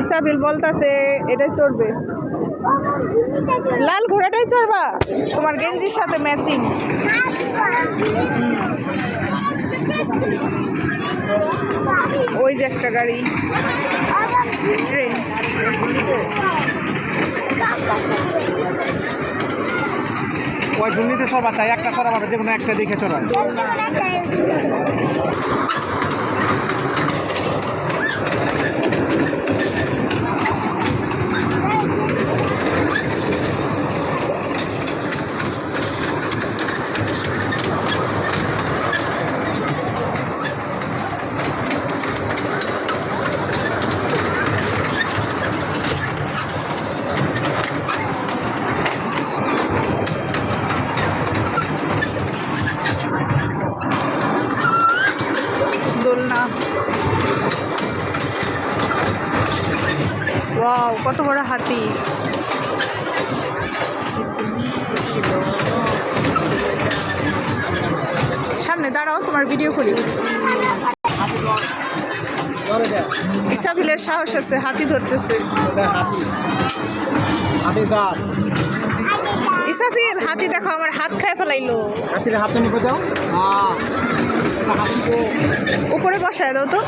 ইসাবিল বলতাছে এটাই চড়বে। লাল ঘোড়াটাই চড়বা? তোমার গেঞ্জির সাথে ম্যাচিং ওই যে একটা গাড়ি। ট্রেন। ওই ঝুলনিতে চড়বা? চাই একটা চড়া পাবে যে কোনো একটা দেখে চড়ায়। ওয়াও কত বড় হাতি? সামনে দাঁড়াও, তোমার ভিডিও করি ইসাফিলের সাহস আছে, হাতি ধরতেছে। ইসাফিল, হাতি দেখো, আমার হাত খায় ফেলাইলো। হাতির হাতে নিয়ে যাও। উপরে বসায় দাও তো।